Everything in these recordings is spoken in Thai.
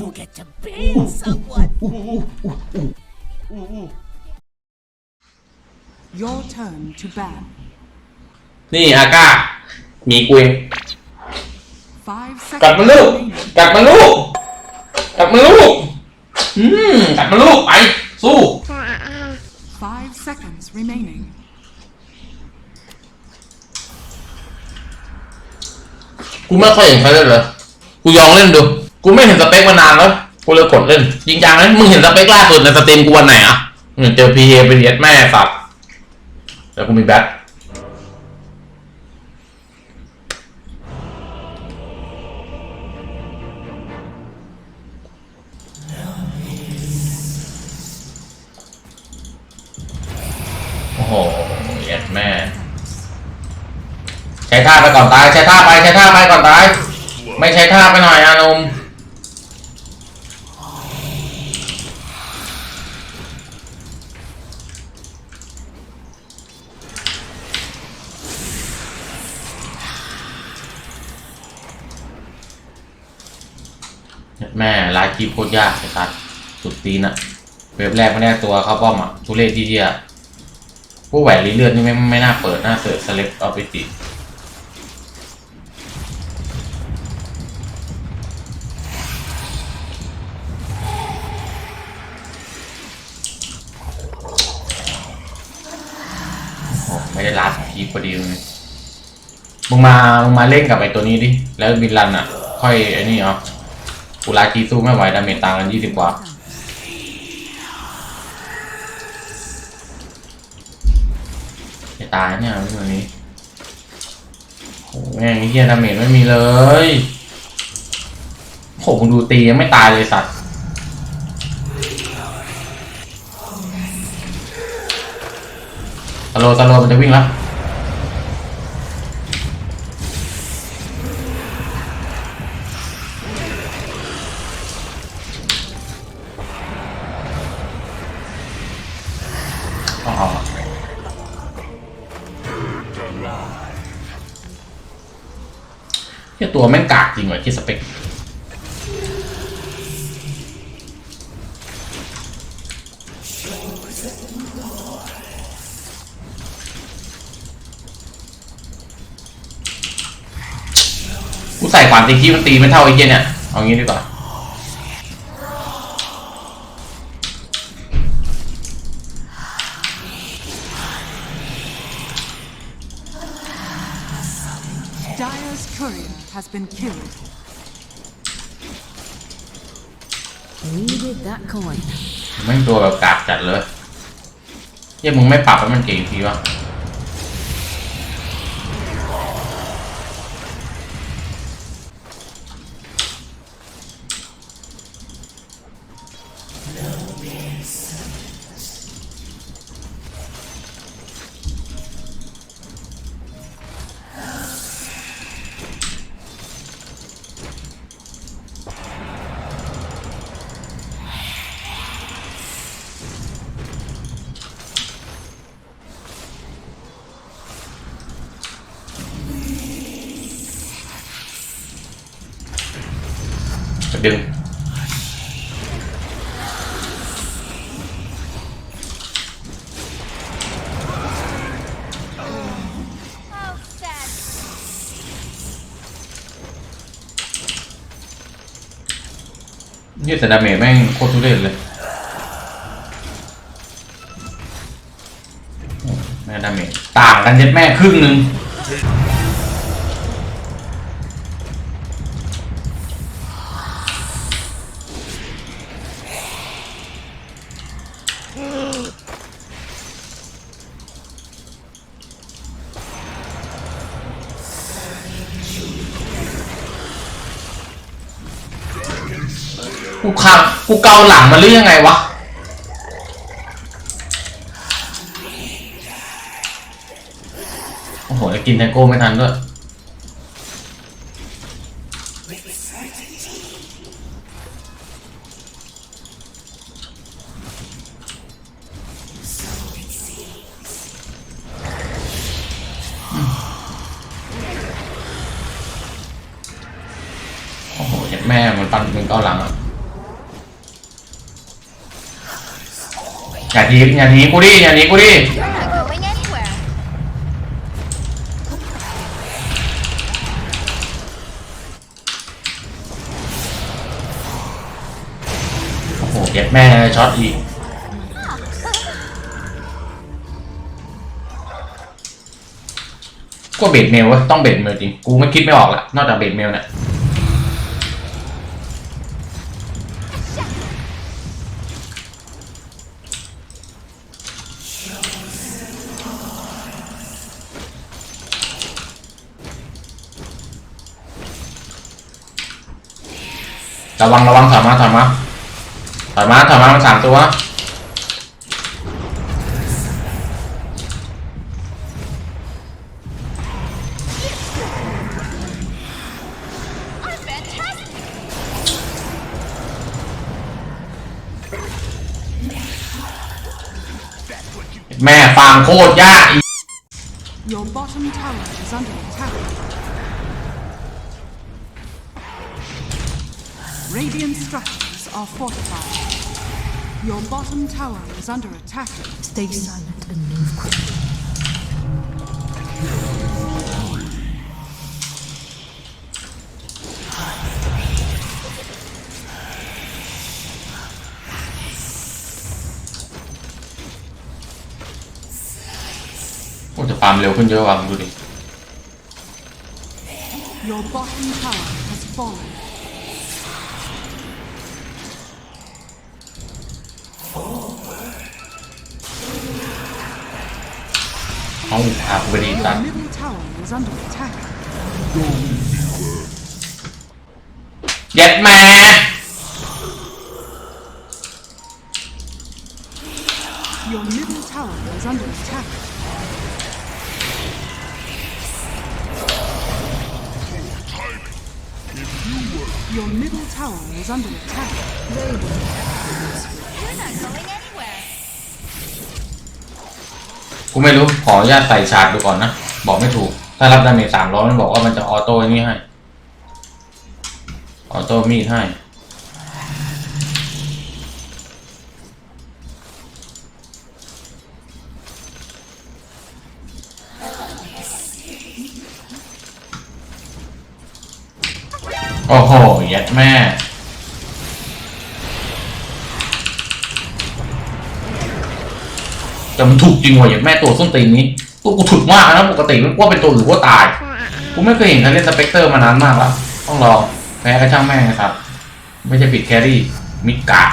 You get to bang someone. Your turn to ban. นี่อาก้าหมีกูเอง Five กัด seconds มันลูก remaining. กัดมันลูก กัดมันลูก อืม กัดมันลูก ไป สู้ Five seconds remaining. กูไม่ค่อยเห็นใครเล่นเลยกูยองเล่นดู กูไม่เห็นสเปคมานานแล้ว กูเลยกดเล่นจริงจังนะมึงเห็นสเปคล่าสุดในสตรีมกูวันไหนอะเจอพีเอไปเรียดแม่สัตว์แล้วกูมีแบทโอ้โหเย็ดแม่ ใช้ท่าไปก่อนตาย ใช้ท่าไป ใช้ท่าไปก่อนตาย ไม่ใช้ท่าไปหน่อยอานุม แม่ลายคีบโคตรยากไอ้สัสสุดตีนอะเว็บแรกไม่ได้ตัวเข้าป้อมอะทุเรศที่เดียพวกแหวนลีเลือดนี่ไม่ไม่น่าเปิดน่าเสิร์ฟสเล็ปเอาไปติดโอ้ไม่ได้รัดคีพอดีเลยมึงมา มึงมาเล่นกับไอ้ตัวนี้ดิ แล้วบินรันอะ ค่อยไอ้นี่เอา กูรัดคีสู้ไม่ไหวดาเมจต่างกันยี่สิบกว่า จะตายเนี่ยเรื่อนี้โอ้แม่งไอ้เหี้ยดาเมจไม่มีเลยโหมึงดูตียังไม่ตายเลยสัตว์สโลว์สโลว์มันจะวิ่งแล้ว เฮียตัวแม่งกากจริงว่ะคิดสเปคกูใส่ขวานตีขี้มันตีไม่เท่าไอ้เหี้ยเนี่ย เอางี้ดีกว่า courier has been killed. Needed that coin. แม่งตัวแบบกากจัดเลยเหี้ยังมึงไม่ปรับให้มันเก่งทีวะ ดึงนี่แต่ดาเมจแม่งโคตรทุเรศเลยแม่ดาเมจต่างกันเย็ดแม่ครึ่งหนึ่ง กูขับกูเกาหลังมันหรือยังไงวะ โอ้โหแล้วกินแทงโก้ไม่ทันด้วยโอ้โหเจ็บแม่มันมันฟันเป็นเก้าหลังอะ อย่าทีอย่าหนีกูดิอย่าหนีกูดิ You're not going anywhere. โอ้โหเก็บแม่ช็อตอีก ก็เบดเมลวะต้องเบดเมลจริง กูไม่คิดไม่ออกละนอกจากเบดเมลเนี่ย ระวังระวังถอยมาถอยมาถอยมาถอยมามันสามตัวแม่ฟางโคตรยากอี Your bottom tower is under attack. Radiant structures are fortified. Your bottom tower is under attack. Stay silent and move quickly. โอ้จะฟาร์มเร็วขึ้นเยอะว่ะมึงดูดิ Your bottom tower has fallen. เอาพากูไปดีสัต Your ว์ middle tower is under attack. เย็ดแม่ Your middle tower is under attack. Your middle tower is under attack. กูไม่รู้ขออนุญาตใส่ชาร์จดูก่อนนะ บอกไม่ถูก ถ้ารับดาเมจสามร้อยมันบอกว่ามันจะออโต้นี่ให้ ออโต้มีดให้ โอ้โหย็ดแม่ แต่มันถูกจริงว่ะอย่างแม่ตัวส้นตีนนี้ ตัวกูถูกมากนะปกติมันว่าเป็นตัวอื่นก็ตาย กูไม่เคยเห็นใครเล่นสเปกเตอร์มานานมากแล้ว ต้องรอแพ้ก็ช่างแม่งนะครับ ไม่ใช่ปิดแครี่มิดกา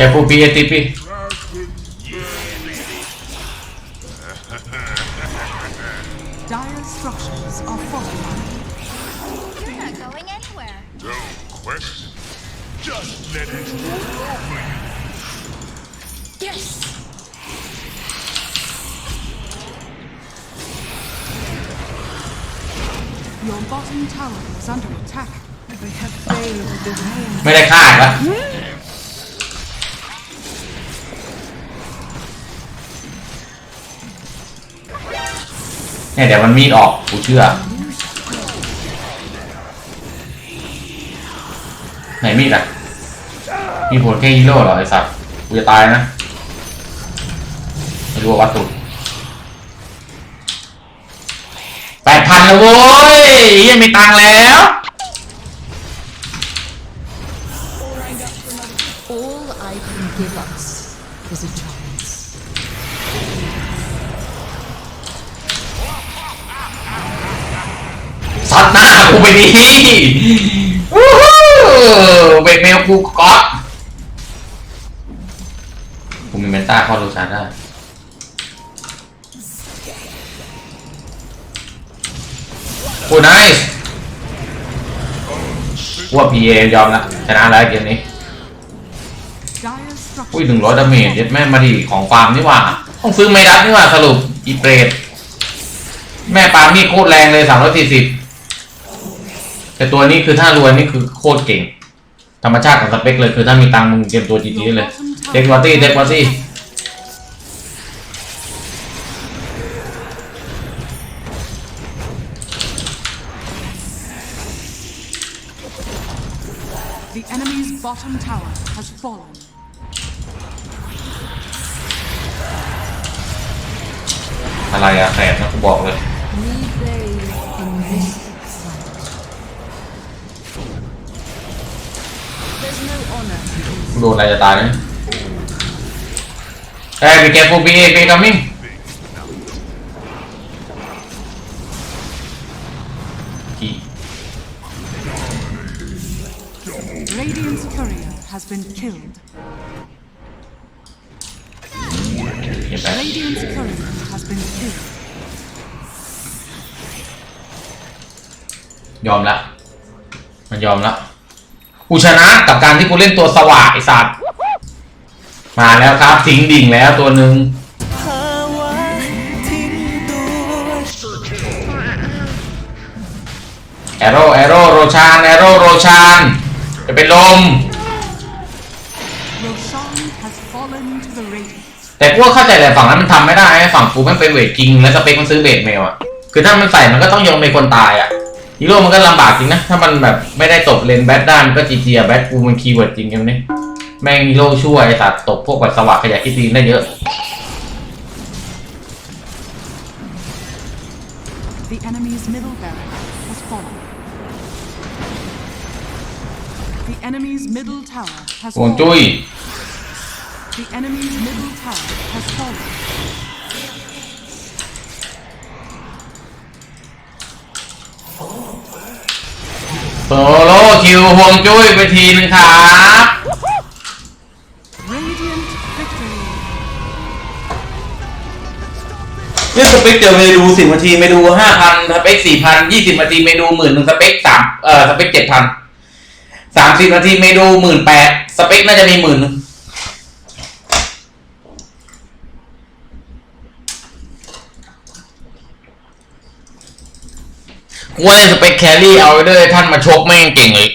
แกปูปีเอติปี Dire structures are fortified. You're not going anywhere. No question. Just let it roll over you. Yes. Your bottom tower is under attack. They have failed the hand. ไม่ได้ฆ่าอีกแล้ เนี่ยเดี๋ยวมันมีดออกกูเชื่อ ไหนมีดอะ มีผลแค่ฮีโร่เหรอไอสัตว์กูจะตายนะไม่รู้ว่าวัตถุแปดพันแล้วโว้ยยังมีตังแล้ว All I can give us ซัดหน้ากูไปดีวู้ฮู้เบรกเมลกูก๊อตกูมีเมนต้าเข้าโรชาได้กูไนส์ว่าพีเอยอมละชนะแล้วเกมนี้อุ้ยหนึ่งร้อยดาเมจเย็ดแม่มาดีของฟาร์มนี่ว่า ต้องซื้อไมดัสนี่ว่าสรุปอีเปรตแม่ปาล์มนี่โคตรแรงเลยสามร้อยสี่สิบ แต่ตัวนี้คือถ้ารวยนี่คือโคตรเก่ง ธรรมชาติของสเปคเลยคือถ้ามีตังค์มึงเตรียมตัวจีจีเลยเด็กวอตี้เด็กวอตี้ The enemy's bottom tower has fallen. อะไรอะแสบนะกูบอกเลย โดนอะไรจะตายนะเอ้ย be careful be be coming Key. Radiant's courier has been killed. เห็นไหม Radiant's courier has been killed. ยอมละ มันยอมละ กูชนะกับการที่กูเล่นตัวสว่างไอสัตว์มาแล้วครับทิ้งดิ่งแล้วตัวหนึ่งแอโร่แอโร่โรชานแอโร่โรชานจะเป็นลม แต่พวกเข้าใจแต่ฝั่งนั้นมันทำไม่ได้ฝั่งกูม่งเป็นเวทจริง แล้วสเปคมันซื้อเบสเมลอะคือถ้ามันใส่มันก็ต้องยอมเป็นคนตายอะ ฮีโร่มันก็ลำบากจริงนะ ถ้ามันแบบไม่ได้ตบเลนแบทได้มันก็จีจีอะแบทกูมันคีย์เวิร์ดจริงกันนี่แม่งฮีโร่ช่วยไอ้สัตว์ตบพวกแบบสวัสดิ์ขยะคิดดีนได้เยอะ The enemy's middle barracks has fallen. The enemy's middle tower has ห่วง fallen. จุ้ย The enemy's middle tower has fallen. โซโล่คิวห่วงจุ้ยไปทีนึงครับ Radiant victory. นี่สเปคเจอเมนูสิบนาทีเมนูห้าพันสเปคสี่พันยี่สิบนาทีเมนูหมื่นหนึ่งสเปคสามเอ่อสเปคเจ็ดพันสามสิบนาทีเมนูหมื่นแปดสเปคน่าจะมีหมื่นหนึ่ง กูว่าเล่นสเปคแครี่เอาไว้ด้วยท่านมาชกแม่งเก่งเลย